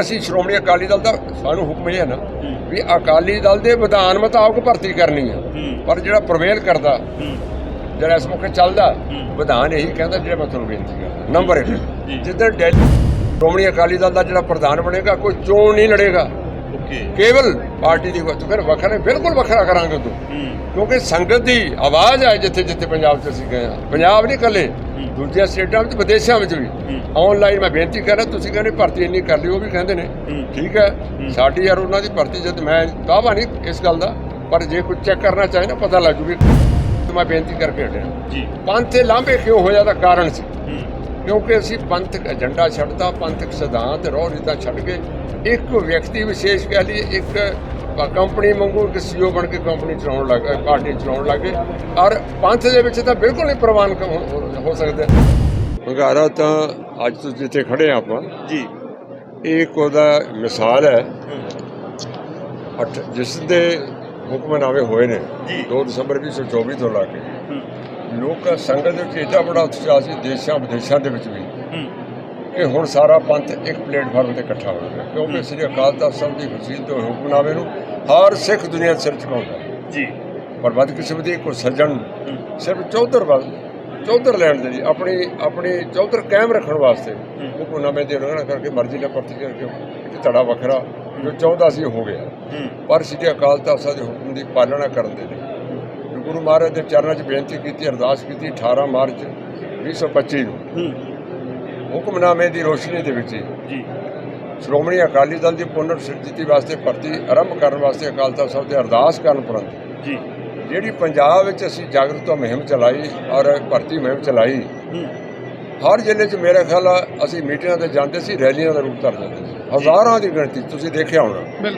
ਅਸੀਂ ਸ਼੍ਰੋਮਣੀ ਅਕਾਲੀ ਦਲ ਦਾ ਸਾਨੂੰ ਹੁਕਮ ਇਹ ਹੈ ਨਾ ਵੀ ਅਕਾਲੀ ਦਲ ਦੇ ਵਿਧਾਨ ਮੁਤਾਬਕ ਭਰਤੀ ਕਰਨੀ ਆ। ਪਰ ਜਿਹੜਾ ਪ੍ਰਵੇਲ ਕਰਦਾ, ਜਿਹੜਾ ਇਸ ਮੌਕੇ ਚੱਲਦਾ, ਵਿਧਾਨ ਇਹੀ ਕਹਿੰਦਾ ਜਿਹੜਾ ਮੈਂ ਤੁਹਾਨੂੰ ਬੇਨਤੀ ਕਰਦਾ। ਨੰਬਰ 1 ਜਿੱਦਾਂ ਡੈਲੀ ਸ਼੍ਰੋਮਣੀ ਅਕਾਲੀ ਦਲ ਦਾ ਜਿਹੜਾ ਪ੍ਰਧਾਨ ਬਣੇਗਾ, ਕੋਈ ਚੋਣ ਨਹੀਂ ਲੜੇਗਾ। ਕੇਵਲ ਪਾਰਟੀ ਦੀ ਤੂੰ ਕਹਿੰਦਾ ਵੱਖਰਾ ਬਿਲਕੁਲ ਵੱਖਰਾ ਕਰਾਂਗੇ ਤੂੰ। ਕਿਉਂਕਿ ਸੰਗਤ ਦੀ ਆਵਾਜ਼ ਹੈ ਜਿੱਥੇ ਜਿੱਥੇ ਪੰਜਾਬ 'ਚ ਅਸੀਂ ਗਏ ਹਾਂ। ਪੰਜਾਬ ਨਹੀਂ ਇਕੱਲੇ ਦੂਜੀਆਂ ਸਟੇਟਾਂ ਵਿੱਚ ਵਿਦੇਸ਼ਾਂ ਵਿੱਚ ਵੀ। ਆਨਲਾਈਨ ਮੈਂ ਬੇਨਤੀ ਕਰ ਰਿਹਾ ਤੁਸੀਂ ਕਹਿੰਦੇ ਭਰਤੀ ਇੰਨੀ ਕਰ ਲਈ ਉਹ ਵੀ ਕਹਿੰਦੇ ਨੇ। ਠੀਕ ਹੈ। ਸਾਡੀ ਯਾਰ ਉਹਨਾਂ ਦੀ ਭਰਤੀ ਜਦ ਮੈਂ ਦਾਵਾ ਨਹੀਂ ਇਸ ਗੱਲ ਦਾ ਪਰ ਜੇ ਕੋਈ ਚੈੱਕ ਕਰਨਾ ਚਾਹੇ ਨਾ ਪਤਾ ਲੱਗ ਜੂ ਵੀ ਮੈਂ ਬੇਨਤੀ ਕਰਕੇ ਹਟਿਆ। ਜੀ। ਪੰਥ ਤੇ ਲਾਂਭੇ ਕਿਉਂ ਹੋਇਆ ਦਾ ਕਾਰਨ ਸੀ? ਕਿਉਂਕਿ ਅਸੀਂ ਪੰਥਕ ਏਜੰਡਾ ਛੱਡਦਾ ਪੰਥਕ ਸਿਧਾਂਤ ਰੋਹ ਰੀਤਾਂ ਛੱਡ ਕੇ ਇੱਕ ਵਿਅਕਤੀ ਵਿਸ਼ੇਸ਼ ਕਹਿ ਲਈ ਇੱਕ ਕੰਪਨੀ ਵਾਂਗੂ ਇੱਕ ਸੀਓ ਬਣ ਕੇ ਕੰਪਨੀ ਚਲਾਉਣ ਲੱਗ ਗਏ ਪਾਰਟੀ ਚਲਾਉਣ ਲੱਗੇ ਔਰ ਪੰਥ ਦੇ ਵਿੱਚ ਤਾਂ ਬਿਲਕੁਲ ਨਹੀਂ ਪ੍ਰਵਾਨ ਕ- ਹੋ- ਸਕਦਾ। ਹੰਗਾਰਾ ਤਾਂ ਅੱਜ ਤੁਸੀਂ ਜਿੱਥੇ ਖੜੇ ਆਪਾਂ ਜੀ। ਇਹ ਇੱਕ ਉਹਦਾ ਮਿਸਾਲ ਹੈ। ਅੱਠ ਜਿਸ ਦੇ ਹੁਕਮਨਾਮੇ ਹੋਏ ਨੇ ਜੀ। 2 ਦਸੰਬਰ 2024 ਤੋਂ ਲਾ ਕੇ। ਲੋਕ ਸੰਗਤ ਦੇ ਵਿੱਚ ਏਡਾ ਬੜਾ ਉਤਸ਼ਾਹ ਸੀ ਦੇਸ਼ਾਂ ਵਿਦੇਸ਼ਾਂ ਦੇ ਵਿੱਚ ਵੀ। ਕਿ ਹੁਣ ਸਾਰਾ ਪੰਥ ਇੱਕ ਪਲੇਟਫਾਰਮ ਤੇ ਇਕੱਠਾ ਹੋ ਗਿਆ ਕਿਉਂਕਿ ਸ੍ਰੀ ਅਕਾਲ ਤਖਤ ਸਾਹਿਬ ਦੀ ਖੁਸ਼ੀ ਤੋਂ ਹੁਕਮਨਾਮੇ ਨੂੰ ਹਰ ਸਿੱਖ ਦੁਨੀਆ ਸਿਰ ਝੁਕਾਉਂਦਾ ਜੀ। ਪਰ ਬਦਕਿਸਮਤੀ ਕੋ ਸੱਜਣ ਸਿਰਫ ਚੌਧਰ ਵੱਲ ਚੌਧਰ ਲੈਣ ਦੇ ਲਈ ਆਪਣੀ ਆਪਣੀ ਚੌਧਰ ਕਾਇਮ ਰੱਖਣ ਵਾਸਤੇ ਹੁਕਮਨਾਮੇ ਦੀ ਉਲੰਘਣਾ ਕਰਕੇ ਮਰਜ਼ੀ ਨਾਲ ਭਰਤੀ ਕਰਕੇ ਇੱਕ ਧੜਾ ਵੱਖਰਾ ਜੋ ਚਾਹੁੰਦਾ ਸੀ ਹੋ ਗਿਆ। ਪਰ ਸ੍ਰੀ ਅਕਾਲ ਤਖਤ ਸਾਹਿਬ ਦੇ ਹੁਕਮ ਦੀ ਪਾਲਣਾ ਕਰਨ ਦੇ ਲਈ ਗੁਰੂ ਮਹਾਰਾਜ ਦੇ ਚਰਨਾਂ 'ਚ ਬੇਨਤੀ ਕੀਤੀ ਅਰਦਾਸ ਕੀਤੀ 18 ਮਾਰਚ 2025 ਨੂੰ। ਹੁਕਮਨਾਮੇ ਦੀ ਰੋਸ਼ਨੀ ਦੇ ਵਿੱਚ ਜੀ। ਸ਼੍ਰੋਮਣੀ ਅਕਾਲੀ ਦਲ ਦੀ ਪੁਨਰ ਸਿਰਜਿਤੀ ਵਾਸਤੇ ਭਰਤੀ ਆਰੰਭ ਕਰਨ ਵਾਸਤੇ ਅਕਾਲ ਤਖਤ ਸਾਹਿਬ ਤੇ ਅਰਦਾਸ ਕਰਨ ਉਪਰੰਤ ਜੀ। ਜਿਹੜੀ ਪੰਜਾਬ ਵਿੱਚ ਅਸੀਂ ਜਾਗਰੂਕਤਾ ਮੁਹਿੰਮ ਚਲਾਈ ਔਰ ਭਰਤੀ ਮੁਹਿੰਮ ਚਲਾਈ ਹਰ ਜ਼ਿਲ੍ਹੇ 'ਚ ਮੇਰੇ ਖਿਆਲ ਅਸੀਂ ਮੀਟਿੰਗਾਂ ਤੇ ਜਾਂਦੇ ਸੀ ਰੈਲੀਆਂ ਦਾ ਰੂਪ ਧਰ ਜਾਂਦੇ ਸੀ। ਹਜ਼ਾਰਾਂ ਦੀ ਗਿਣਤੀ ਤੁਸੀਂ ਦੇਖਿਆ ਹੋਣਾ।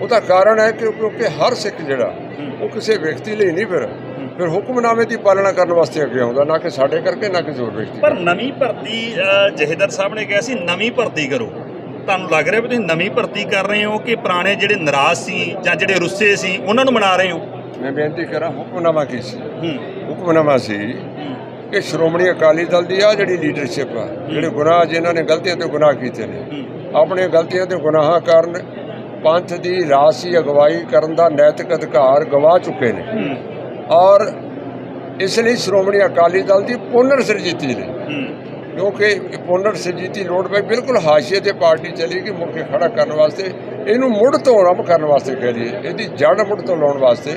ਉਹਦਾ ਕਾਰਨ ਹੈ ਕਿ ਕਿਉਂਕਿ ਹਰ ਸਿੱਖ ਜਿਹੜਾ ਉਹ ਕਿਸੇ ਵਿਅਕਤੀ ਲਈ ਨਹੀਂ ਫਿਰ। ਫਿਰ ਹੁਕਮਨਾਮੇ ਦੀ ਪਾਲਣਾ ਕਰਨ ਵਾਸਤੇ ਅੱਗੇ ਆਉਂਦਾ ਨਾ ਕਿ ਸਾਡੇ ਕਰਕੇ ਨਾ ਕਿਸੇ ਹੋਰ ਵਿਅਕਤੀ ਪਰ ਨਵੀਂ ਭਰਤੀ ਜਹੇਦਾਰ ਸਾਹਿਬ ਨੇ ਕਿਹਾ ਸੀ ਨਵੀਂ ਭਰਤੀ ਕਰੋ। ਤੁਹਾਨੂੰ ਲੱਗ ਰਿਹਾ ਵੀ ਤੁਸੀਂ ਨਵੀਂ ਭਰਤੀ ਕਰ ਰਹੇ ਹੋ ਕਿ ਪੁਰਾਣੇ ਜਿਹੜੇ ਨਾਰਾਜ਼ ਸੀ ਜਾਂ ਜਿਹੜੇ ਰੁੱਸੇ ਸੀ ਉਹਨਾਂ ਨੂੰ ਮਨਾ ਰਹੇ ਹੋ? ਮੈਂ ਬੇਨਤੀ ਕਰਾਂ ਹੁਕਮਨਾਮਾ ਕੀ ਸੀ? ਹੁਕਮਨਾਮਾ ਸੀ ਕਿ ਸ਼੍ਰੋਮਣੀ ਅਕਾਲੀ ਦਲ ਦੀ ਆ ਜਿਹੜੀ ਲੀਡਰਸ਼ਿਪ ਆ ਜਿਹੜੇ ਗੁਨਾਹ ਜਿਨ੍ਹਾਂ ਨੇ ਗਲਤੀਆਂ ਤੇ ਗੁਨਾਹ ਕੀਤੇ ਨੇ ਆਪਣੇ ਗਲਤੀਆਂ ਤੇ ਗੁਨਾਹਾਂ ਕਾਰਨ ਪੰਥ ਦੀ ਰਾਸੀ ਅਗਵਾਈ ਕਰਨ ਦਾ ਨੈਤਿਕ ਅਧਿਕਾਰ ਗਵਾ ਚੁੱਕੇ ਨੇ। ਔਰ ਇਸ ਲਈ ਸ਼੍ਰੋਮਣੀ ਅਕਾਲੀ ਦਲ ਦੀ ਪੁਨਰ ਸਿਰਜਿਤੀ ਲਈ ਕਿਉਂਕਿ ਪੁਨਰ ਸਿਰਜਿਤੀ ਲੋੜ ਪਈ ਬਿਲਕੁਲ ਹਾਸ਼ੀਏ ਤੇ ਪਾਰਟੀ ਚਲੀ ਗਈ ਮੁੜ ਕੇ ਖੜਾ ਕਰਨ ਵਾਸਤੇ। ਇਹਨੂੰ ਮੁੜ ਤੋਂ ਆਰੰਭ ਕਰਨ ਵਾਸਤੇ ਕਹਿ ਲਈਏ। ਇਹਦੀ ਜੜ ਮੁੜ ਤੋਂ ਲਾਉਣ ਵਾਸਤੇ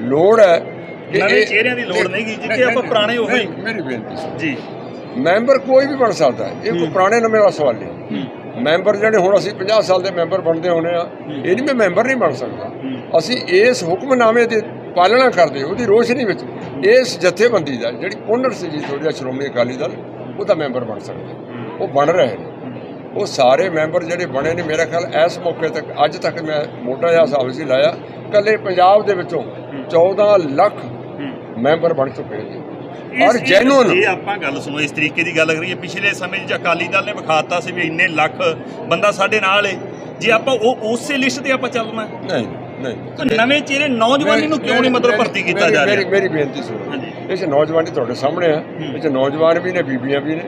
ਲੋੜ ਹੈ ਕਿ ਇਹ- ਚਿਹਰਿਆਂ ਦੀ ਲੋੜ ਨਹੀਂ ਗੀ, ਜਿੱਥੇ ਆਪਾਂ ਪੁਰਾਣੇ ਉਹੀ- ਨਹੀਂ, ਮੇਰੀ ਬੇਨਤੀ ਜੀ। ਮੈਂਬਰ ਕੋਈ ਵੀ ਬਣ ਸਕਦਾ ਹੈ। ਇਹ ਕੋਈ ਪੁਰਾਣੇ ਨਵੇਂ ਦਾ ਸਵਾਲ ਨਹੀਂ ਮੈਂਬਰ ਜਿਹੜੇ ਹੁਣ ਅਸੀਂ 50 ਸਾਲ ਦੇ ਮੈਂਬਰ ਬਣਦੇ ਹੋਣੇ ਆ, ਇਹ ਨਹੀਂ ਮੈਂ ਮੈਂਬਰ ਨਹੀਂ ਬਣ ਸਕਦਾ। ਅਸੀਂ ਇਸ ਹੁਕਮਨਾਮੇ ਦੀ ਪਾਲਣਾ ਕਰਦੇ ਉਹਦੀ ਰੋਸ਼ਨੀ ਵਿੱਚ ਇਸ ਜਥੇਬੰਦੀ ਦਾ, ਜਿਹੜੀ ਪੁਨਰ ਸਜੀਤ ਹੋ ਰਿਹਾ ਸ਼੍ਰੋਮਣੀ ਅਕਾਲੀ ਦਲ ਉਹਦਾ ਮੈਂਬਰ ਬਣ ਸਕਦਾ। ਉਹ ਬਣ ਰਹੇ ਨੇ। ਉਹ ਸਾਰੇ ਮੈਂਬਰ ਜਿਹੜੇ ਬਣੇ ਨੇ, ਮੇਰਾ ਖਿਆਲ ਇਸ ਮੌਕੇ ਤੱਕ, ਅੱਜ ਤੱਕ ਮੈਂ ਮੋਟਾ ਜਿਹਾ ਹਿਸਾਬ ਸੀ ਲਾਇਆ ਕੱਲੇ ਪੰਜਾਬ ਦੇ ਵਿੱਚੋਂ 14 ਲੱਖ ਮੈਂਬਰ ਬਣ ਚੁੱਕੇ ਨੇ ਔਰ ਇਸ- ਜੈਨੂਨ ਜੇ ਆਪਾਂ ਗੱਲ ਸੁਣੋ ਇਸ ਤਰੀਕੇ ਦੀ ਗੱਲ ਕਰੀਏ। ਪਿਛਲੇ ਸਮੇਂ 'ਚ ਅਕਾਲੀ ਦਲ ਨੇ ਵਿਖਾਤਾ ਸੀ ਵੀ ਇੰਨੇ ਲੱਖ ਬੰਦਾ ਸਾਡੇ ਨਾਲ ਏ। ਜੇ ਆਪਾਂ ਉਹ ਉਸੇ ਲਿਸਟ ਤੇ ਆਪਾਂ ਚੱਲਣਾ। ਨਹੀਂ ਨਹੀਂ। ਨਵੇਂ ਚਿਹਰੇ ਨੌਜਵਾਨੀ ਨੂੰ ਕਿਉਂ ਨਹੀਂ ਮਤਲਬ ਮੇਰੀ- ਭਰਤੀ ਕੀਤਾ ਮੇਰੀ- ਜਾ ਮੇਰੀ ਰਿਹਾ? ਮੇਰੀ ਬੇਨਤੀ ਸੁਣੋ। ਇਹ 'ਚ ਨੌਜਵਾਨੀ ਤੁਹਾਡੇ ਸਾਹਮਣੇ ਆ। ਇਹ 'ਚ ਨੌਜਵਾਨ ਵੀ ਨੇ ਬੀਬੀਆਂ ਵੀ ਨੇ।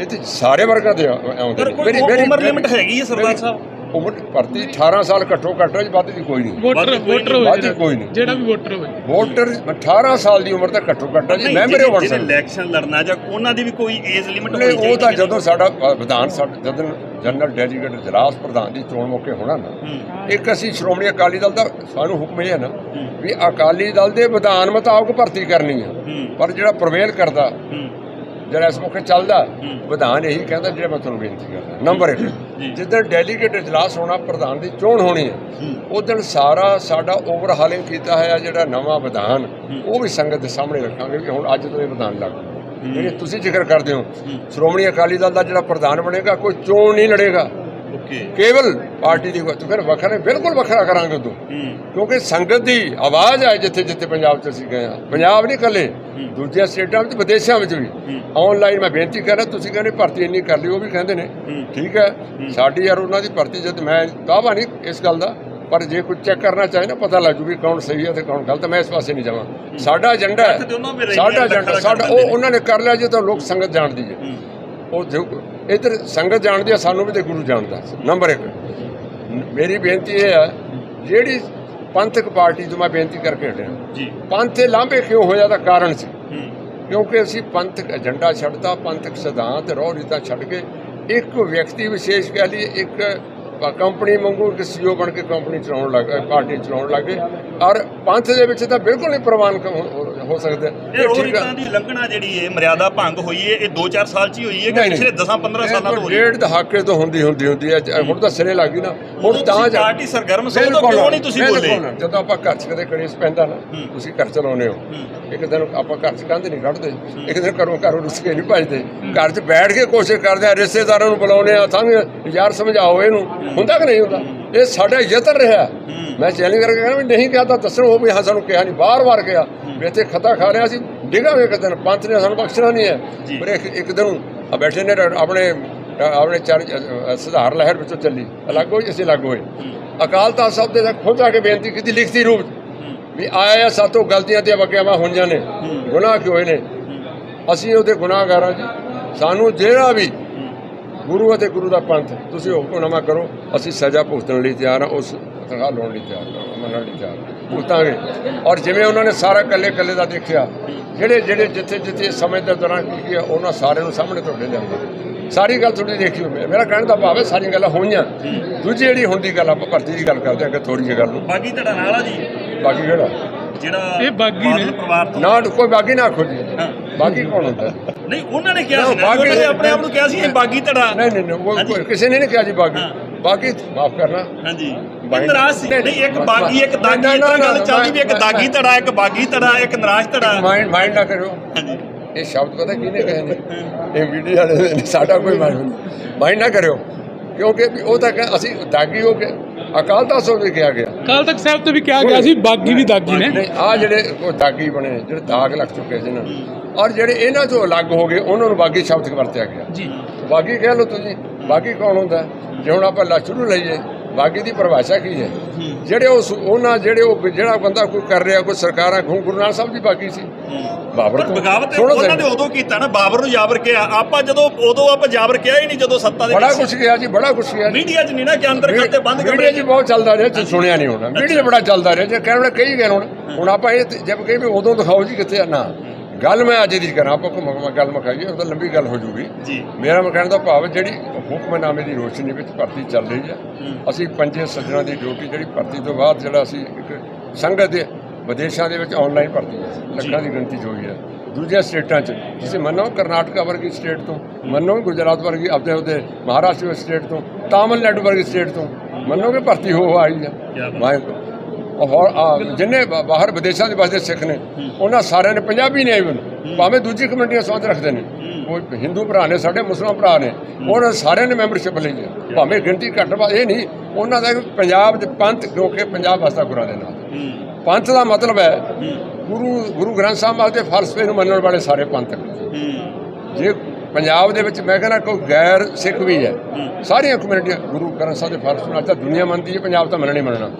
ਇਹ ਤੇ ਸਾਰੇ ਵਰਗਾਂ ਦੇ ਆਉਂਦੇ ਕੋਈ ਉਮਰ ਲਿਮਟ ਹੈਗੀ ਹੈ ਸਰਦਾਰ ਮੇਰੀ- ਸਾਹਿਬ। ਉਮਰ ਭਰਤੀ 18 ਸਾਲ ਘੱਟੋ ਘੱਟ ਹੈ ਵੱਧ ਦੀ ਕੋਈ ਨਹੀਂ। ਵੋਟਰ ਵੋਟਰ ਹੋਵੇ ਵੱਧ ਜਿਹੜਾ- ਕੋਈ ਨਹੀਂ। ਜਿਹੜਾ ਵੀ ਵੋਟਰ ਹੋਵੇ ਵੋਟਰ 18 ਸਾਲ ਦੀ ਉਮਰ ਤੱਕ ਘੱਟੋ ਘੱਟ ਹੈ ਜੀ। ਨਹੀਂ, ਮੈਂਬਰ ਜਿਹੜੇ- ਬਣ ਜਿਹੜੇ ਸਕਦੇ ਇਲੈਕਸ਼ਨ ਲੜਨਾ ਜਾਂ ਉਹਨਾਂ ਦੀ ਵੀ ਕੋਈ ਏਜ ਲਿਮਿਟ ਹੋਣੀ ਨਹੀਂ, ਚਾਹੀਦੀ ਉਹ ਤਾਂ। ਜਦੋਂ ਸਾਡਾ ਵਿਧਾਨ ਸਭਾ ਜਦੋਂ ਜਨਰਲ ਡੈਲੀਗੇਟ ਇਜਲਾਸ ਪ੍ਰਧਾਨ ਦੀ ਚੋਣ ਮੌਕੇ ਹੋਣਾ ਨਾ ਇੱਕ ਅਸੀਂ ਸ਼੍ਰੋਮਣੀ ਅਕਾਲੀ ਦਲ ਦਾ ਸਾਨੂੰ ਹੁਕਮ ਇਹ ਹੈ ਨਾ ਵੀ ਅਕਾਲੀ ਦਲ ਦੇ ਵਿਧਾਨ ਮੁਤਾਬਕ ਭਰਤੀ ਕਰਨੀ ਹੈ। ਪਰ ਜਿਹੜਾ ਪ੍ਰਵੇਲ ਕਰਦਾ ਜਿਹੜਾ ਇਸ ਮੌਕੇ ਚੱਲਦਾ। ਵਿਧਾਨ ਇਹੀ ਕਹਿੰਦਾ ਜਿਹੜਾ ਮੈਂ ਤੁਹਾਨੂੰ ਬੇਨਤੀ ਕਰਦਾ। ਨੰਬਰ 1 ਜੀ। ਜਿੱਦਣ ਡੈਲੀਗੇਟ ਇਜਲਾਸ ਹੋਣਾ ਪ੍ਰਧਾਨ ਦੀ ਚੋਣ ਹੋਣੀ ਹੈ ਹੂੰ। ਉਸ ਦਿਨ ਸਾਰਾ ਸਾਡਾ ਓਵਰਹਾਲਿੰਗ ਕੀਤਾ ਹੋਇਆ ਜਿਹੜਾ ਨਵਾਂ ਵਿਧਾਨ ਉਹ ਵੀ ਸੰਗਤ ਦੇ ਸਾਹਮਣੇ ਰੱਖਾਂਗੇ ਕਿ ਹੁਣ ਅੱਜ ਤੋਂ ਇਹ ਵਿਧਾਨ ਲਾਗੂ ਜਿਹੜੇ ਤੁਸੀਂ ਜ਼ਿਕਰ ਕਰਦੇ ਹੋ। ਸ਼੍ਰੋਮਣੀ ਅਕਾਲੀ ਦਲ ਦਾ ਜਿਹੜਾ ਪ੍ਰਧਾਨ ਬਣੇਗਾ ਕੋਈ ਚੋਣ ਨਹੀਂ ਲੜੇਗਾ। ਓਕੇ ਕੇਵਲ ਪਾਰਟੀ ਦੀ ਤੂੰ ਕਹਿੰਦਾ ਵੱਖਰਾ ਬਿਲਕੁਲ ਵੱਖਰਾ ਕਰਾਂਗੇ ਤੂੰ। ਹੂੰ, ਕਿਉਂਕਿ ਸੰਗਤ ਦੀ ਆਵਾਜ਼ ਹੈ ਜਿੱਥੇ ਜਿੱਥੇ ਪੰਜਾਬ 'ਚ ਅਸੀਂ ਗਏ ਹਾਂ। ਪੰਜਾਬ ਨਹੀਂ ਇਕੱਲੇ ਦੂਜੀਆਂ ਸਟੇਟਾਂ ਵਿੱਚ ਵਿਦੇਸ਼ਾਂ ਵਿੱਚ ਵੀ। ਆਨਲਾਈਨ ਮੈਂ ਬੇਨਤੀ ਕਰ ਰਿਹਾ ਤੁਸੀਂ ਕਹਿੰਦੇ ਭਰਤੀ ਇੰਨੀ ਕਰ ਲਈ ਉਹ ਵੀ ਕਹਿੰਦੇ ਨੇ। ਠੀਕ ਹੈ। ਸਾਡੀ ਯਾਰ ਉਹਨਾਂ ਦੀ ਭਰਤੀ ਜਦ ਮੈਂ ਦਾਵਾ ਨਹੀਂ ਇਸ ਗੱਲ ਦਾ ਪਰ ਜੇ ਕੋਈ ਚੈੱਕ ਕਰਨਾ ਚਾਹੇ ਨਾ ਪਤਾ ਲੱਗ ਜੂ ਵੀ ਕੌਣ ਸਹੀ ਹੈ ਤੇ ਕੌਣ ਗਲਤ ਮੈਂ ਇਸ ਪਾਸੇ ਨਹੀਂ ਜਾਵਾਂ। ਸਾਡਾ ਏਜੰਡਾ ਸਾਡਾ ਏਜੰਡਾ ਸਾਡਾ ਉਹ ਉਹਨਾਂ ਨੇ ਕਰ ਲਿਆ ਜੇ ਤਾਂ ਲੋਕ ਸੰਗਤ ਜਾਣਦੀ ਹੈ। ਉਹ ਇਧਰ ਸੰਗਤ ਜਾਣਦੀ ਆ ਸਾਨੂੰ ਵੀ ਤੇ ਗੁਰੂ ਜਾਣਦਾ। ਨੰਬਰ 1 ਮੇਰੀ ਬੇਨਤੀ ਇਹ ਹੈ ਜਿਹੜੀ ਪੰਥਕ ਪਾਰਟੀ ਤੋਂ ਮੈਂ ਬੇਨਤੀ ਕਰਕੇ ਹਟਿਆ। ਜੀ। ਪੰਥ ਲਾਂਭੇ ਕਿਉਂ ਹੋਇਆ ਦਾ ਕਾਰਨ ਸੀ? ਕਿਉਂਕਿ ਅਸੀਂ ਪੰਥਕ ਏਜੰਡਾ ਛੱਡਤਾ ਪੰਥਕ ਸਿਧਾਂਤ ਰੋਹ ਰੀਤਾਂ ਛੱਡ ਕੇ ਇੱਕ ਵਿਅਕਤੀ ਵਿਸ਼ੇਸ਼ ਕਹਿ ਲਈ ਇੱਕ ਕੰਪਨੀ ਵਾਂਗੂ ਇੱਕ ਸੀਓ ਬਣ ਕੇ ਕੰਪਨੀ ਚਲਾਉਣ ਲੱਗ ਪਾਰਟੀ ਚਲਾਉਣ ਲੱਗੇ ਔਰ ਪੰਥ ਦੇ ਵਿੱਚ ਤਾਂ ਬਿਲਕੁਲ ਨਹੀਂ ਪ੍ਰਵਾਨ ਹੋ- ਸਕਦੇ ਇਹ ਆ। ਰੀਤਾਂ ਦੀ ਲੰਘਣਾ ਜਿਹੜੀ ਹੈ ਮਰਿਆਦਾ ਭੰਗ ਹੋਈ ਹੈ ਇਹ 2-4 ਸਾਲ ਚ ਹੀ ਹੋਈ ਹੈ ਕਿ। ਪਿਛਲੇ 10-15 ਸਾਲਾਂ ਤੋਂ ਹੋ ਰਹੀ ਹੈ ਡੇਢ ਦਹਾਕੇ ਤੋਂ ਹੁੰਦੀ ਹੁੰਦੀ ਹੁੰਦੀ ਹੈ ਹੁਣ ਤਾਂ ਸਿਰੇ ਲੱਗ ਗਈ ਨਾ ਹੁਣ ਤਾਂ ਜਾ ਪਾਰਟੀ ਸਰਗਰਮ ਸੀ ਬਿਲਕੁਲ ਕਿਉਂ ਨਹੀਂ ਤੁਸੀਂ ਬੋਲੇ। ਜਦੋਂ ਆਪਾਂ ਘਰ 'ਚ ਕਦੇ ਕੜੇਸ ਪੈਂਦਾ ਨਾ। ਤੁਸੀਂ ਘਰ ਚਲਾਉਨੇ ਹੋ। ਹੂੰ। ਇੱਕ ਦਿਨ ਆਪਾਂ ਘਰ 'ਚ ਕੰਧ ਨਹੀਂ ਕੱਢਦੇ। ਇੱਕ ਦਿਨ ਘਰੋਂ ਘਰੋਂ ਰੁੱਸ ਕੇ ਨਹੀਂ ਭਜਦੇ। ਘਰ 'ਚ ਬੈਠ ਕੇ ਕੋਸ਼ਿਸ਼ ਕਰਦੇ ਆ ਰਿਸ਼ਤੇਦਾਰਾਂ ਨੂੰ ਬੁਲਾਉਨੇ ਆ ਸੰਗ ਯਾਰ ਸਮਝਾਓ ਇਹਨੂੰ। ਹੁੰਦਾ ਕਿ ਨਹੀਂ ਹੁੰਦਾ? ਇਹ ਸਾਡਾ ਯਤਨ ਰਿਹਾ। ਮੈਂ ਚੈਲੰਜ ਕਰਕੇ ਕਹਿੰਦਾ ਵੀ ਨਹੀਂ ਕਿਹਾ ਤਾਂ ਦੱਸਣੋ ਉਹ ਵੀ ਹਾਂ ਸਾਨੂੰ ਕਿਹਾ ਨਹੀਂ ਬਾਰ-ਬਾਰ ਕਿਹਾ ਵੀ ਇੱਥੇ ਖਤਾ ਖਾ ਰਿਹਾ ਸੀ ਡਿਗਾਂਗੇ ਇੱਕ ਦਿਨ ਪੰਥ ਨੇ ਸਾਨੂੰ ਬਖਸ਼ਣਾ ਨਹੀਂ। ਹੈ। ਪਰ ਇੱਕ ਇੱਕ ਦਿਨ ਆ ਬੈਠੇ ਨੇ ਆਪਣੇ ਆਪਣੇ ਚਰ ਸੁਧਾਰ ਲਹਿਰ ਵਿੱਚੋਂ ਚੱਲੀ। ਅਲੱਗ ਹੋਈ ਅਸੀਂ ਅਲੱਗ ਹੋਏ। ਅਕਾਲ ਤਖਤ ਸਾਹਿਬ ਦੇ ਖੁਦ ਆ ਕੇ ਬੇਨਤੀ ਕੀਤੀ ਲਿਖਤੀ ਰੂਪ ਵੀ ਆਇਆ ਸਾਤੋਂ ਗਲਤੀਆਂ ਤੇ ਵਗਿਆਵਾਂ ਹੋਈਆਂ ਨੇ। ਗੁਨਾਹ ਕਿਉਂ ਹੋਏ ਨੇ? ਅਸੀਂ ਉਹਦੇ ਗੁਨਾਹਗਾਰਾਂ ਜੀ। ਸਾਨੂੰ ਜਿਹੜਾ ਵੀ ਗੁਰੂ ਅਤੇ ਗੁਰੂ ਦਾ ਪੰਥ ਤੁਸੀਂ ਹੁਕਮਨਾਮਾ ਕਰੋ ਅਸੀਂ ਸਜ਼ਾ ਭੁਗਤਣ ਲਈ ਤਿਆਰ ਹਾਂ ਉਸ ਤਨਖਾਹ ਲਾਉਣ ਲਈ ਤਿਆਰ ਹਾਂ ਮੰਨਣ ਲਈ ਤਿਆਰ ਹਾਂ। ਭੁਗਤਾਂਗੇ। ਔਰ ਜਿਵੇਂ ਉਹਨਾਂ ਨੇ ਸਾਰਾ ਕੱਲੇ ਕੱਲੇ ਦਾ ਦੇਖਿਆ ਜਿਹੜੇ ਜਿਹੜੇ ਜਿੱਥੇ ਜਿੱਥੇ ਸਮੇਂ ਦੇ ਦੌਰਾਨ ਕੀ ਕੀ ਉਹਨਾਂ ਸਾਰਿਆਂ ਨੂੰ ਸਾਹਮਣੇ ਤੁਹਾਡੇ ਲਿਆਂਦਾ ਸਾਰੀ ਗੱਲ ਤੁਹਾਡੀ ਦੇਖੀ ਹੋਵੇ ਮੇਰਾ ਕਹਿਣ ਦਾ ਭਾਵ ਹੈ ਸਾਰੀਆਂ ਗੱਲਾਂ ਹੋਈਆਂ। ਦੂਜੀ ਜਿਹੜੀ ਹੁਣ ਦੀ ਗੱਲ ਆਪਾਂ ਭਰਤੀ ਦੀ ਗੱਲ ਕਰਦੇ ਹਾਂ ਕਿ ਥੋੜੀ ਜਿਹੀ ਗੱਲ ਨੂੰ। ਬਾਗੀ ਧੜਾ ਨਾਲ ਆ ਜੀ? ਬਾਕੀ ਕਿਹੜਾ? ਜਿਹੜਾ ਇਹ ਬਾਗੀ ਨੇ। ਬਾਦਲ ਪਰਿਵਾਰ ਤੋਂ। ਨਾ ਕੋਈ ਬਾਕੀ ਨਾ ਆਖੋ ਬਾਕੀ ਕੌਣ ਹੁੰਦਾ ਨਹੀਂ ਉਹਨਾਂ ਨੇ ਕਿਹਾ ਸੀ ਨਾ ਬਾਗੀ- ਉਹਨਾਂ ਨੇ ਆਪਣੇ ਆਪ ਨੂੰ ਕਿਹਾ ਸੀ ਇਹ ਬਾਗੀ ਧੜਾ। ਨਹੀਂ ਨਹੀਂ ਨਹੀਂ, ਕਿਸੇ ਨੇ ਨਹੀਂ ਕਿਹਾ ਜੀ ਹਾਂ। ਬਾਕੀ ਮਾਫ ਕਰਨਾ। ਹਾਂਜੀ। ਬਾਗੀ- ਨਰਾਜ਼ ਸੀ। ਨਹੀਂ, ਇੱਕ ਬਾਗੀ ਇੱਕ ਦਾਗੀ ਨਾ, ਗੱਲ ਚੱਲਦੀ ਵੀ ਇੱਕ ਦਾਗੀ ਧੜਾ ਇੱਕ ਬਾਗੀ ਧੜਾ ਇੱਕ ਨਰਾਜ਼ ਧੜਾ। ਮਾਈਂਡ ਮਾਈਂਡ ਨਾ ਕਰਿਓ। ਹਾਂਜੀ। ਇਹ ਸ਼ਬਦ ਪਤਾ ਕਿਹਨੇ ਕਹੇ ਨੇ? ਇਹ ਮੀਡੀਆ ਵਾਲੇ ਸਾਡਾ ਕੋਈ ਮਾਈਂਡ ਨਹੀਂ। ਮਾਈਂਡ ਨਾ ਕਰਿਓ। ਕਿਉਂਕਿ ਉਹ ਤਾਂ ਅਸੀਂ ਦਾਗੀ ਹੋ ਕੇ ਅਕਾਲ ਤਖਤ ਸਾਹਿਬ ਵੀ ਕਿਹਾ ਗਿਆ। ਕੱਲ ਤੱਕ ਸਾਹਿਬ ਤੋਂ ਵੀ ਕਿਹਾ ਗਿਆ ਸੀ ਬਾਗੀ ਵੀ ਦਾਗੀ ਨੇ। ਨਹੀਂ ਆ ਜਿਹੜੇ ਉਹ ਦਾਗੀ ਬਣੇ ਜਿਹੜੇ ਦਾਗ ਲੱਗ ਚੁੱਕੇ ਸੀ ਨਾ। ਔਰ ਜਿਹੜੇ ਇਹਨਾਂ ਤੋਂ ਅਲੱਗ ਹੋ ਗਏ ਉਹਨਾਂ ਨੂੰ ਬਾਗੀ ਸ਼ਬਦ ਵਰਤਿਆ ਗਿਆ। ਜੀ। ਬਾਗੀ ਕਹਿ ਲਓ ਤੁਸੀਂ ਬਾਗੀ ਕੌਣ ਹੁੰਦਾ? ਜੇ ਹੁਣ ਆਪਾਂ ਲਾ ਸ਼ੁਰੂ ਲਈਏ ਬਾਗੀ ਦੀ ਪਰਿਭਾਸ਼ਾ ਕੀ ਹੈ? ਜਿਹੜੇ ਉਸ ਉਹਨਾਂ ਜਿਹੜੇ ਉਹ ਜਿਹੜਾ ਬੰਦਾ ਕੋਈ ਕਰ ਰਿਹਾ ਕੋਈ ਸਰਕਾਰਾਂ ਹੁਣ ਗੁਰੂ ਨਾਨਕ ਸਾਹਿਬ ਦੀ ਬਾਗੀ ਸੀ। ਬਾਬਰ ਤੋਂ ਬਗਾਵਤ ਉਹਨਾਂ। ਨੇ ਉਦੋਂ ਕੀਤਾ ਨਾ ਬਾਬਰ ਨੂੰ ਜਾਬਰ ਕਿਹਾ। ਆਪਾਂ ਜਦੋਂ ਉਦੋਂ ਆਪਾਂ ਜਾਬਰ ਕਿਹਾ ਹੀ ਨਹੀਂ ਜਦੋਂ ਸੱਤਾ ਦੇ ਬੜਾ ਕੁਛ ਗਿਆ ਜੀ ਬੜਾ ਕੁਛ ਜੀ। ਮੀਡੀਆ 'ਚ ਨਹੀਂ ਨਾ ਕਿ ਅੰਦਰ ਖਾਤੇ ਬੰਦ ਮੀਡੀਆ ਕਮਰੇ ਜੀ ਬਹੁਤ ਚੱਲਦਾ ਰਿਹਾ ਤੁਸੀਂ ਸੁਣਿਆ ਨਹੀਂ ਹੋਣਾ। ਮੀਡੀਆ ਬੜਾ ਚੱਲਦਾ ਰਿਹਾ ਜੇ ਕਹਿਣ ਕਈ ਗਏ ਹੁਣ। ਹੁਣ ਆਪਾਂ ਇਹ ਜਦ ਕਹੀ ਵੀ ਉਦੋਂ ਦਿਖਾਓ ਜੀ ਕਿੱਥੇ ਆ ਨਾ। ਗੱਲ ਮੈਂ ਅੱਜ ਦੀ ਕਰਾਂ ਆਪਾਂ ਘੁੰਮ ਘੁੰਮ ਗੱਲ ਮਖਾਈਏ ਉਹ ਤਾਂ ਲੰਬੀ ਗੱਲ ਹੋ ਜੂਗੀ। ਜੀ। ਮੇਰਾ ਮੈਂ ਕਹਿਣ ਦਾ ਭਾਵ ਜਿਹੜੀ ਹੁਕਮਨਾਮੇ ਦੀ ਰੋਸ਼ਨੀ ਵਿੱਚ ਭਰਤੀ ਚੱਲ ਰਹੀ ਹੈ ਅਸੀਂ ਪੰਜੇ ਸੱਜਣਾ ਦੀ ਡਿਊਟੀ ਜਿਹੜੀ ਭਰਤੀ ਤੋਂ ਬਾਅਦ ਜਿਹੜਾ ਅਸੀਂ ਇੱਕ ਸੰਗਤ ਦੇ ਵਿਦੇਸ਼ਾਂ ਦੇ ਵਿੱਚ ਆਨਲਾਈਨ ਭਰਤੀ ਲੱਖਾਂ ਦੀ ਗਿਣਤੀ ਹੋਈ ਹੈ। ਦੂਜੀਆਂ ਸਟੇਟਾਂ 'ਚ ਤੁਸੀਂ ਮੰਨੋ ਕਰਨਾਟਕਾ ਵਰਗੀ ਸਟੇਟ ਤੋਂ ਮੰਨੋ ਗੁਜਰਾਤ ਵਰਗੀ ਆਪਣੇ ਉਹਦੇ ਮਹਾਰਾਸ਼ਟਰ ਸਟੇਟ ਤੋਂ ਤਾਮਿਲਨਾਡੂ ਵਰਗੀ ਸਟੇਟ ਤੋਂ ਮੰਨੋ ਕਿ ਭਰਤੀ ਹੋ ਆਈ ਹੈ। ਮੈਂ ਹੋਰ ਆ, ਜਿੰਨੇ ਬਾ- ਬਾਹਰ ਵਿਦੇਸ਼ਾਂ ਦੇ ਵਸਦੇ ਸਿੱਖ ਨੇ ਉਹਨਾਂ ਸਾਰਿਆਂ ਨੇ ਪੰਜਾਬੀ ਨੇ ਇਵਨ ਭਾਵੇਂ ਦੂਜੀ ਕਮਿਊਨਿਟੀਆਂ ਸੰਬੰਧ ਰੱਖਦੇ ਨੇ। ਉਹ ਹਿੰਦੂ ਭਰਾ ਨੇ ਸਾਡੇ ਮੁਸਲਮਾਨ ਭਰਾ ਨੇ ਉਹਨਾਂ ਸਾਰਿਆਂ ਨੇ ਮੈਂਬਰਸ਼ਿਪ ਲਈ ਹੈ ਭਾਵੇਂ ਗਿਣਤੀ ਘੱਟ ਵਾ ਇਹ ਨਹੀਂ ਉਹਨਾਂ ਦਾ ਪੰਜਾਬ ਦੇ ਪੰਥ ਕਿਉਂਕਿ ਪੰਜਾਬ ਵਸਦਾ ਗੁਰਾਂ ਦੇ ਨਾਲ ਪੰਥ ਦਾ ਮਤਲਬ ਹੈ ਗੁਰੂ ਗੁਰੂ ਗ੍ਰੰਥ ਸਾਹਿਬ ਵਾਸਤੇ ਫਲਸਫੇ ਨੂੰ ਮੰਨਣ ਵਾਲੇ ਸਾਰੇ ਪੰਥ ਨੇ। ਜੇ ਪੰਜਾਬ ਦੇ ਵਿੱਚ ਮੈਂ ਕਹਿੰਦਾ ਕੋਈ ਗੈਰ ਸਿੱਖ ਵੀ ਹੈ। ਸਾਰੀਆਂ ਕਮਿਊਨਿਟੀਆਂ ਗੁਰੂ ਗ੍ਰੰਥ ਸਾਹਿਬ ਦੇ ਫਲਸਫੇ ਨਾਲ ਤਾਂ ਦੁਨੀਆ ਮੰਨਦੀ ਹੈ ਪੰਜਾਬ ਤਾਂ ਮੰਨਣੀ ਮੰਨਣਾ।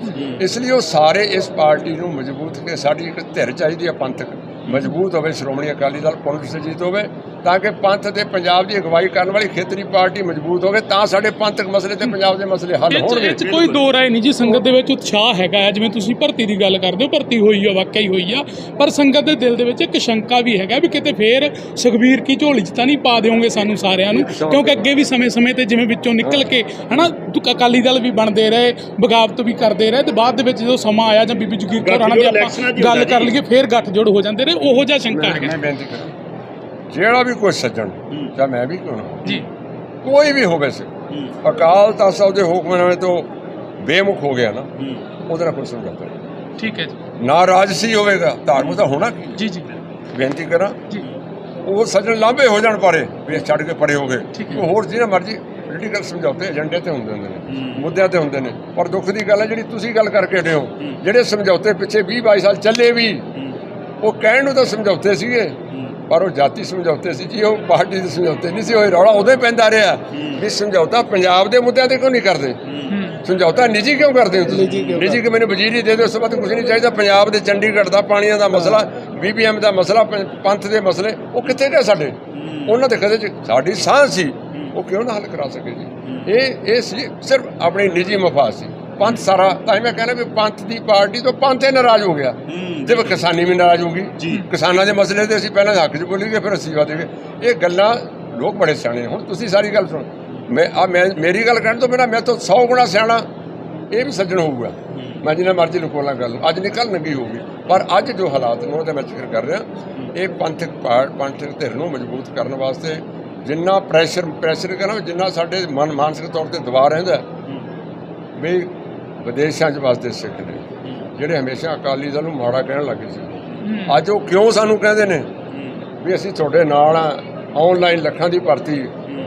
ਇਸ ਲਈ ਉਹ ਸਾਰੇ ਇਸ ਪਾਰਟੀ ਨੂੰ ਮਜ਼ਬੂਤ ਕੇ ਸਾਡੀ ਇੱਕ ਧਿਰ ਚਾਹੀਦੀ ਹੈ ਪੰਥਕ। ਮਜ਼ਬੂਤ ਹੋਵੇ ਸ਼੍ਰੋਮਣੀ ਅਕਾਲੀ ਦਲ ਪੁਲਿਸ ਸੁਰਜੀਤ ਹੋਵੇ ਤਾਂ ਕਿ ਪੰਥ ਤੇ ਪੰਜਾਬ ਦੀ ਅਗਵਾਈ ਕਰਨ ਵਾਲੀ ਖੇਤਰੀ ਪਾਰਟੀ ਮਜ਼ਬੂਤ ਹੋਵੇ ਤਾਂ ਸਾਡੇ ਪੰਥਕ ਮਸਲੇ ਤੇ ਪੰਜਾਬ ਦੇ ਮਸਲੇ ਹੱਲ ਹੋਣਗੇ। ਇਹ ਕੋਈ ਦੋ ਰਾਏ ਨਹੀਂ ਜੀ ਸੰਗਤ ਦੇ ਵਿੱਚ ਉਤਸ਼ਾਹ ਹੈਗਾ ਹੈ। ਜਿਵੇਂ ਤੁਸੀਂ ਭਰਤੀ ਦੀ ਗੱਲ ਕਰਦੇ ਹੋ ਭਰਤੀ ਹੋਈ ਆ ਵਾਕਿਆ ਹੀ ਹੋਈ ਆ। ਪਰ ਸੰਗਤ ਦੇ ਦਿਲ ਦੇ ਵਿੱਚ ਇੱਕ ਸ਼ੰਕਾ ਵੀ ਹੈਗਾ ਵੀ ਕਿਤੇ ਫੇਰ ਸੁਖਬੀਰ ਕੀ ਝੋਲੀ 'ਚ ਤਾਂ ਨਹੀਂ ਪਾ ਦਿਓਗੇ ਸਾਨੂੰ ਸਾਰਿਆਂ ਨੂੰ? ਕਿਉਂਕਿ ਅੱਗੇ ਵੀ ਸਮੇਂ-ਸਮੇਂ ਤੇ ਜਿਵੇਂ ਵਿੱਚੋਂ ਨਿਕਲ ਕੇ ਹਨਾ ਦੁ- ਅਕਾਲੀ ਦਲ ਵੀ ਬਣਦੇ ਰਹੇ ਬਗਾਵਤ ਵੀ ਕਰਦੇ ਰਹੇ ਤੇ ਬਾਅਦ ਦੇ ਵਿੱਚ ਜਦੋਂ ਸਮਾਂ ਆਇਆ ਜਾਂ ਬੀਬੀ ਜਗੀਰ ਕੌਰ ਹਣਾ ਦੀ ਆਪਾਂ ਗੱਲ ਕਰ ਲਈਏ ਫੇਰ ਗੱਠਜੋੜ ਹੋ ਜਾਂਦੇ ਰਹੇ ਉਹੋ ਜਿਹਾ ਸ਼ੰਕਾ ਹੈਗਾ। ਮੈਂ ਬੇਨਤੀ ਕਰਾਂ। ਜਿਹੜਾ ਵੀ ਕੋਈ ਸੱਜਣ ਜਾਂ ਮੈਂ ਵੀ ਜੀ। ਕੋਈ ਵੀ ਹੋਵੇ ਸੇ। ਅਕਾਲ ਤਖਤ ਸਾਹਿਬ ਦੇ ਹੁਕਮਨਾਮੇ ਤੋਂ ਬੇਮੁਖ ਹੋ ਗਿਆ ਨਾ ਉਹਦੇ ਨਾਲ ਕੋਈ ਸਮਝੌਤਾ ਨਹੀਂ। ਠੀਕ ਹੈ ਜੀ। ਨਾ ਰਾਜਸੀ ਹੋਵੇਗਾ ਧਾਰਮਿਕ ਤਾਂ ਹੋਣਾ ਜੀ ਜੀ। ਬੇਨਤੀ ਕਰਾਂ। ਜੀ। ਉਹ ਸੱਜਣ ਲਾਂਭੇ ਹੋ ਜਾਣ ਪਾਰੇ ਵੀ ਛੱਡ ਕੇ ਪਰੇ ਹੋ ਗਏ। ਉਹ ਹੋਰ ਜਿਹਨਾਂ ਮਰਜ਼ੀ ਪੋਲੀਟੀਕਲ ਸਮਝੌਤੇ ਏਜੰਡੇ ਤੇ ਹੁੰਦੇ ਹੁੰਦੇ ਨੇ ਮੁੱਦਿਆਂ ਤੇ ਹੁੰਦੇ ਨੇ। ਪਰ ਦੁੱਖ ਦੀ ਗੱਲ ਹੈ ਜਿਹੜੀ ਤੁਸੀਂ ਗੱਲ ਕਰਕੇ ਹਟੇ ਹੋ ਜਿਹੜੇ ਸਮਝੌਤੇ ਪਿੱਛੇ 20 22 ਸਾਲ ਚੱਲੇ ਵੀ ਉਹ ਕਹਿਣ ਨੂੰ ਤਾਂ ਸਮਝੌਤੇ ਸੀਗੇ। ਪਰ ਉਹ ਜਾਤੀ ਸਮਝੌਤੇ ਸੀ ਜੀ ਉਹ ਪਾਰਟੀ ਦੇ ਸਮਝੌਤੇ ਨਹੀਂ ਸੀ ਹੋਏ ਰੌਲਾ ਉਦੋਂ ਪੈਂਦਾ ਰਿਹਾ ਵੀ ਸਮਝੌਤਾ ਪੰਜਾਬ ਦੇ ਮੁੱਦਿਆਂ ਤੇ ਕਿਉਂ ਨਹੀਂ ਕਰਦੇ? ਸਮਝੌਤਾ ਨਿੱਜੀ ਕਿਉਂ ਕਰਦੇ ਹੋ ਤੁਸੀਂ? ਨਿੱਜੀ ਕਿ ਮੈਨੂੰ ਵਜ਼ੀਰ ਦੇ ਦਿਓ ਉਸ ਤੋਂ ਬਾਅਦ ਕੁਝ ਨਹੀਂ ਚਾਹੀਦਾ। ਪੰਜਾਬ ਦੇ ਚੰਡੀਗੜ੍ਹ ਦਾ ਪਾਣੀਆਂ ਦਾ ਮਸਲਾ ਬੀਬੀਐਮ ਦਾ ਮਸਲਾ ਪੰਥ ਦੇ ਮਸਲੇ ਉਹ ਕਿੱਥੇ ਗਏ ਸਾਡੇ? ਉਹਨਾਂ ਦੇ ਕਦੇ ਚ ਸਾਡੀ ਸਾਂਝ ਸੀ। ਉਹ ਕਿਉਂ ਨਾ ਹੱਲ ਕਰਾ ਸਕੇ ਜੀ? ਇਹ ਇਹ ਸੀ ਸਿਰਫ ਆਪਣੀ ਨਿੱਜੀ ਮਫਾਦ ਸੀ। ਪੰਥ ਸਾਰਾ ਤਾਂ ਹੀ ਮੈਂ ਕਹਿੰਦਾ ਵੀ ਪੰਥ ਦੀ ਪਾਰਟੀ ਤੋਂ ਪੰਥ ਹੀ ਨਾਰਾਜ਼ ਹੋ ਗਿਆ। ਫਿਰ ਕਿਸਾਨੀ ਵੀ ਨਾਰਾਜ਼ ਹੋ ਗਈ। ਕਿਸਾਨਾਂ ਦੇ ਮਸਲੇ ਤੇ ਅਸੀਂ ਪਹਿਲਾਂ ਹੱਕ 'ਚ ਬੋਲੀ ਗਏ ਫਿਰ ਅਸੀਵਾ ਦੇ ਗਏ ਇਹ ਗੱਲਾਂ ਲੋਕ ਬੜੇ ਸਿਆਣੇ ਨੇ। ਹੁਣ ਤੁਸੀਂ ਸਾਰੀ ਗੱਲ ਸੁਣੋ। ਮੈਂ ਆ ਮੈਂ ਮੇਰੀ ਗੱਲ ਕਰਨ ਤੋਂ ਬਿਨਾਂ ਮੈਂ ਤਾਂ 100 ਗੁਣਾ ਸਿਆਣਾ। ਇਹ ਵੀ ਸੱਜਣ ਹੋਊਗਾ। ਮੈਂ ਜਿੰਨਾ ਮਰਜ਼ੀ ਲੁਕੋਲਾਂ ਗੱਲ। ਨੂੰ। ਅੱਜ ਨਿਕਲ ਨੰਗੀ ਹੋਊਗੀ। ਪਰ ਅੱਜ ਜੋ ਹਾਲਾਤ ਨੇ ਉਹਦਾ ਮੈਂ ਜ਼ਿਕਰ ਕਰ ਰਿਹਾ। ਇਹ ਪੰਥਕ ਪੰਥਕ ਧਿਰ ਨੂੰ ਮਜ਼ਬੂਤ ਕਰਨ ਵਾਸਤੇ ਜਿੰਨਾ ਪ੍ਰੈਸ਼ਰ ਪ੍ਰੈਸ਼ਰ ਕਰਾਂ ਜਿੰਨਾ ਸਾਡੇ ਮਨ ਮਾਨਸਿਕ ਤੌਰ ਤੇ ਦਬਾਅ ਰਹਿੰਦਾ ਵੀ ਵਿਦੇਸ਼ਾਂ 'ਚ ਵਸਦੇ ਸਿੱਖ ਨੇ ਜਿਹੜੇ ਹਮੇਸ਼ਾ ਅਕਾਲੀ ਦਲ ਨੂੰ ਮਾੜਾ ਕਹਿਣ ਲੱਗੇ ਸੀ। ਅੱਜ ਉਹ ਕਿਉਂ ਸਾਨੂੰ ਕਹਿੰਦੇ ਨੇ? ਵੀ ਅਸੀਂ ਤੁਹਾਡੇ ਨਾਲ ਆ ਆਨਲਾਈਨ ਲੱਖਾਂ ਦੀ ਭਰਤੀ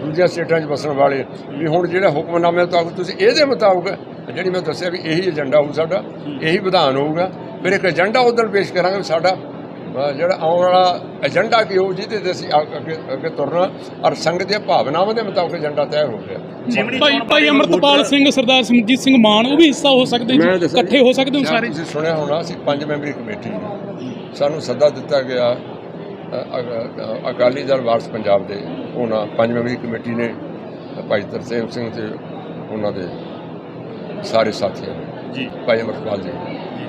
ਦੂਜੀਆਂ ਸਟੇਟਾਂ 'ਚ ਵਸਣ ਵਾਲੇ। ਵੀ ਹੁਣ ਜਿਹੜਾ ਹੁਕਮਨਾਮੇ ਮੁਤਾਬਕ ਤੁਸੀਂ ਇਹਦੇ ਮੁਤਾਬਕ ਜਿਹੜੀ ਮੈਂ ਦੱਸਿਆ ਵੀ ਇਹੀ ਏਜੰਡਾ ਹੋਊ ਸਾਡਾ ਇਹੀ ਵਿਧਾਨ ਹੋਊਗਾ। ਫਿਰ ਇੱਕ ਏਜੰਡਾ ਉਦੋਂ ਪੇਸ਼ ਕਰਾਂਗੇ ਸਾਡਾ ਜਿਹੜਾ ਆਉਣ ਵਾਲਾ ਏਜੰਡਾ ਕੀ ਹੋਊ ਜਿਹਦੇ ਤੇ ਅਸੀਂ ਅੱਗ- ਤੁਰਨਾ ਔਰ ਸੰਗਤ ਦੀਆਂ ਭਾਵਨਾਵਾਂ ਦੇ ਮੁਤਾਬਕ ਏਜੰਡਾ ਤੈਅ ਹੋ ਗਿਆ ਭਾਈ ਭਾਈ ਅਮਰਤਪਾਲ ਸਿੰਘ ਸਰਦਾਰ ਸਿਮਰਜੀਤ ਸਿੰਘ ਮਾਨ ਉਹ ਵੀ ਹਿੱਸਾ ਹੋ ਸਕਦੇ ਜੀ ਇਕੱਠੇ ਹੋ ਸਕਦੇ ਹੋ ਸਾਰੇ? ਤੁਸੀਂ ਸੁਣਿਆ ਹੋਣਾ ਅਸੀਂ ਪੰਜ ਮੈਂਬਰੀ ਕਮੇਟੀ ਸਾਨੂੰ ਸੱਦਾ ਦਿੱਤਾ ਗਿਆ ਅਕਾਲੀ ਦਲ ਵਾਰਸ ਪੰਜਾਬ ਦੇ ਉਹਨਾਂ ਪੰਜ ਮੈਂਬਰੀ ਕਮੇਟੀ ਨੇ ਭਾਈ ਤਰਸੇਮ ਸਿੰਘ ਤੇ ਉਹਨਾਂ ਦੇ ਸਾਰੇ ਸਾਥੀਆਂ ਨੇ। ਜੀ। ਭਾਈ ਅਮਰਪਾਲ ਜੀ।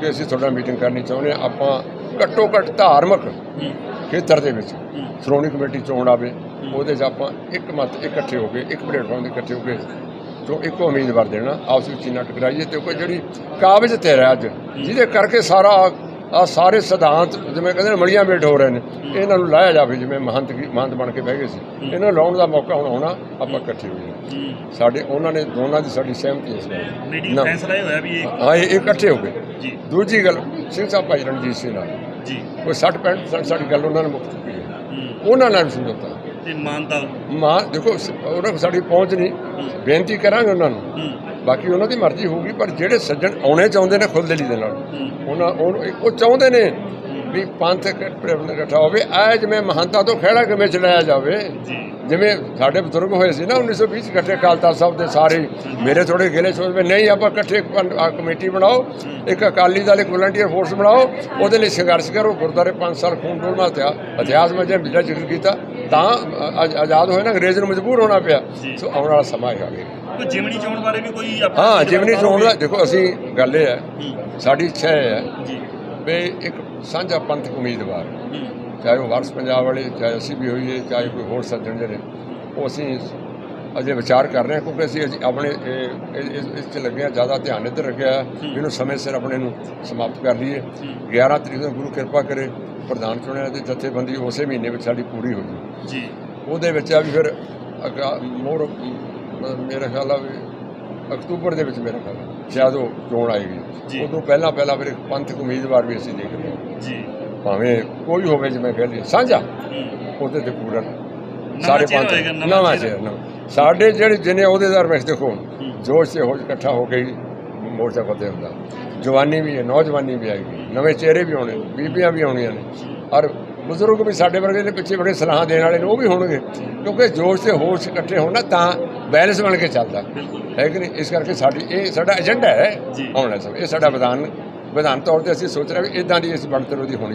ਕਿ ਅਸੀਂ ਤੁਹਾਡਾ ਮੀਟਿੰਗ ਕਰਨੀ ਚਾਹੁੰਦੇ ਹਾਂ। ਆਪਾਂ ਘੱਟੋ ਘੱਟ ਧਾਰਮਿਕ ਖੇਤਰ ਦੇ ਵਿੱਚ ਸ਼੍ਰੋਮਣੀ ਕਮੇਟੀ ਚੋਣ ਆਵੇ ਉਹਦੇ 'ਚ ਆਪਾਂ ਇੱਕ ਮਤ ਇਕੱਠੇ ਹੋ ਕੇ ਇੱਕ ਪਲੇਟਫਾਰਮ ਤੇ ਇਕੱਠੇ ਹੋ ਕੇ ਜੋ ਇੱਕੋ ਉਮੀਦਵਾਰ ਦੇਣਾ ਆਪਸ ਵਿੱਚ ਨਾ ਟਕਰਾਈਏ ਤੇ ਕੋਈ ਜਿਹੜੀ ਕਾਬਜ਼ ਤੇ ਰਿਹਾ ਅੱਜ ਜਿਹਦੇ ਕਰਕੇ ਸਾਰਾ ਆ ਸਾਰੇ ਸਿਧਾਂਤ ਜਿਵੇਂ ਕਹਿੰਦੇ ਨੇ ਮਲੀਆਂ ਮੇਟ ਹੋ ਰਹੇ ਨੇ ਇਹਨਾਂ ਨੂੰ ਲਾਇਆ ਜਾਵੇ ਜਿਵੇਂ ਮਹੰਤ ਮਹੰਤ ਬਣ ਕੇ ਬਹਿ ਗਏ ਸੀ। ਇਹਨਾਂ ਨੂੰ ਲਾਉਣ ਦਾ ਮੌਕਾ ਹੁਣ ਆਉਣਾ ਆਪਾਂ ਇਕੱਠੇ ਹੋ ਜਾਈਏ ਹੂੰ। ਸਾਡੇ ਉਹਨਾਂ ਨੇ ਦੋਨਾਂ ਦੀ ਸਾਡੀ ਸਹਿਮਤੀ ਇਸ ਗੱਲ ਮੀਟਿੰਗ। ਫੈਸਲਾ ਇਹ ਹੋਇਆ ਵੀ ਇਹ ਹਾਂ ਇਹ ਇਕੱਠੇ ਹੋ ਗਏ। ਜੀ। ਦੂਜੀ ਗੱਲ ਸਿੰਘ ਸਾਹਿਬ ਭਾਈ ਰਣਜੀਤ ਸਿੰਘ ਨਾਲ। ਜੀ। ਕੋਈ 60 65 ਸਾਡੀ ਗੱਲ ਉਹਨਾਂ ਨੇ ਮੁੱਕ ਚੁੱਕੀ ਹੈ। ਉਹਨਾਂ ਨਾਲ ਸਮਝੌਤਾ। ਤੇ ਮਾਨਤਾ ਮਾਂ ਦੇਖੋ ਉਹਨਾਂ ਸਾਡੀ ਪਹੁੰਚ ਨਹੀਂ। ਬੇਨਤੀ ਕਰਾਂਗੇ ਉਹਨਾਂ ਨੂੰ। ਬਾਕੀ ਉਹਨਾਂ ਦੀ ਮਰਜ਼ੀ ਹੋਊਗੀ ਪਰ ਜਿਹੜੇ ਸੱਜਣ ਆਉਣੇ ਚਾਹੁੰਦੇ ਨੇ ਖੁੱਲ੍ਹ ਦਿਲੀ ਦੇ ਨਾਲ ਉਹਨਾਂ ਉਹ ਚਾਹੁੰਦੇ ਨੇ ਵੀ ਪੰਥ ਇਕੱਠਾ ਹੋਵੇ। ਐ ਜਿਵੇਂ ਮਹੰਤਾਂ ਤੋਂ ਖਹਿੜਾ ਕਿਵੇਂ ਚਲਾਇਆ ਜਾਵੇ ਜਿਵੇਂ ਸਾਡੇ ਬਜ਼ੁਰਗ ਹੋਏ ਸੀ ਨਾ 1920 ਚ ਇਕੱਠੇ ਅਕਾਲਤਾ ਸਾਹਿਬ ਦੇ ਸਾਰੇ ਮੇਰੇ ਥੋੜੇ ਗਿਲੇ ਸੋਚਦੇ ਨਹੀਂ ਆਪਾਂ ਇਕੱਠੇ ਕਮੇਟੀ ਬਣਾਓ ਇੱਕ ਅਕਾਲੀ ਦਲ ਇੱਕ ਵਲੰਟੀਅਰ ਫੋਰਸ ਬਣਾਓ ਉਹਦੇ ਲਈ ਸੰਘਰਸ਼ ਕਰੋ। ਗੁਰਦਾਰੇ 5 ਸਾਲ ਖੂਨ ਡੋਲਮਾ ਤਿਆ ਇਤਿਹਾਸ ਵਿੱਚ ਜਿਹੜਾ ਜ਼ਿਕਰ ਕੀਤਾ। ਤਾਂ ਆਜ਼ਾਦ ਹੋਏ ਨਾ ਅੰਗਰੇਜ਼ ਨੂੰ ਮਜਬੂਰ ਹੋਣਾ ਪਿਆ। ਸੋ ਆਉਣ ਵਾਲਾ ਸਮਾਂ ਹੀ ਆ ਗਿਆ ਕੋਈ ਜਿਮਣੀ ਚੋਣ ਬਾਰੇ ਵੀ ਕੋਈ ਹਾਂ ਜਿਮਨੀ ਚੋਣ ਦਾ ਦੇਖੋ ਅਸੀਂ ਗੱਲ ਇਹ ਹੈ ਸਾਡੀ ਇੱਛਾ ਹੈ। ਜੀ। ਵੀ ਇੱਕ ਸਾਂਝਾ ਪੰਥਕ ਉਮੀਦਵਾਰ। ਚਾਹੇ ਉਹ ਵਾਰਸ ਪੰਜਾਬ ਵਾਲੇ ਚਾਹੇ ਅਸੀਂ ਵੀ ਹੋਈਏ ਚਾਹੇ ਕੋਈ ਹੋਰ ਸੱਜਣ ਜਿਹੜੇ ਉਹ ਅਸੀਂ ਅਜੇ ਵਿਚਾਰ ਕਰ ਰਹੇ ਹਾਂ ਕਿਉਂਕਿ ਅਸੀਂ ਆਪਣੇ ਇਸ ਇਸ 'ਚ ਲੱਗੇ ਹਾਂ ਜ਼ਿਆਦਾ ਧਿਆਨ ਇੱਧਰ ਰੱਖਿਆ ਇਹਨੂੰ ਸਮੇਂ ਸਿਰ ਆਪਣੇ ਨੂੰ ਸਮਾਪਤ ਕਰ ਲਈਏ। 11 ਤਰੀਕ ਨੂੰ ਗੁਰੂ ਕਿਰਪਾ ਕਰੇ ਪ੍ਰਧਾਨ ਚੁਣਿਆ ਤੇ ਜਥੇਬੰਦੀ ਉਸੇ ਮਹੀਨੇ ਵਿੱਚ ਸਾਡੀ ਪੂਰੀ ਹੋ ਜੂ ਜੀ। ਉਹਦੇ ਵਿੱਚ ਆ ਵੀ ਫਿਰ ਮੋਰ ਮੇਰਾ ਖਿਆਲ ਆ ਵੀ ਅਕਤੂਬਰ ਦੇ ਵਿੱਚ ਮੇਰਾ ਖਿਆਲ ਸ਼ਾਇਦ ਉਹ ਚੋਣ। ਆਏਗੀ। ਉਦੋਂ ਪਹਿਲਾਂ ਪਹਿਲਾਂ ਫਿਰ ਪੰਥਕ ਉਮੀਦਵਾਰ ਵੀ ਅਸੀਂ ਦੇਖ ਰਹੇ ਹਾਂ। ਜੀ। ਭਾਵੇਂ ਕੋਈ ਹੋਵੇ ਜਿਵੇਂ ਕਹਿ ਲਈਏ ਸਾਂਝਾ। ਉਹਦੇ ਤੇ ਪੂਰਨ। ਨਵਾਂ ਚਿਹਰਾ ਹੋਏਗਾ, ਨਵਾਂ ਨਵਾਂ ਚਿਹਰਾ। ਨਵਾਂ। ਸਾਡੇ ਜਿਹੜੇ ਜਿਨੇ ਅਹੁਦੇਦਾਰ ਵਿੱਚ ਦੇਖੋ ਜੋਸ਼ ਤੇ ਹੋਸ਼ ਇਕੱਠਾ ਹੋ ਕੇ ਹੀ ਮੋਰਚਾ ਫਤਿਹ ਹੁੰਦਾ। ਜਵਾਨੀ ਵੀ ਹੈ ਨੌਜਵਾਨੀ ਵੀ ਆਏਗੀ। ਨਵੇਂ ਚਿਹਰੇ ਵੀ ਆਉਣੇ ਬੀਬੀਆਂ ਵੀ ਆਉਣੀਆਂ ਨੇ। ਔਰ ਬਜ਼ੁਰਗ ਵੀ ਸਾਡੇ ਵਰਗੇ ਦੇ ਪਿੱਛੇ ਬੜੇ ਸਲਾਹਾਂ ਦੇਣ ਵਾਲੇ ਨੇ ਉਹ ਵੀ ਹੋਣਗੇ। ਕਿਉਂਕਿ ਜੋਸ਼ ਤੇ ਹੋਸ਼ ਇਕੱਠੇ ਹੋਣ ਤਾਂ ਬੈਲੈਂਸ ਬਣ ਕੇ ਚੱਲਦਾ। ਹੈ ਕਿ ਨਹੀਂ? ਇਸ ਕਰਕੇ ਸਾਡੀ ਇਹ ਸਾਡਾ ਏਜੰਡਾ ਹੈ। ਆਉਣ ਵਾਲਾ ਇਹ ਸਾਡਾ ਵਿਧਾਨ ਵਿਧਾਨ ਤੌਰ ਤੇ ਅਸੀਂ ਸੋਚ ਰਹੇ ਵੀ ਇਦਾਂ ਦੀ ਇਸ ਬਣਤਰ ਉਹਦੀ ਹੋਣੀ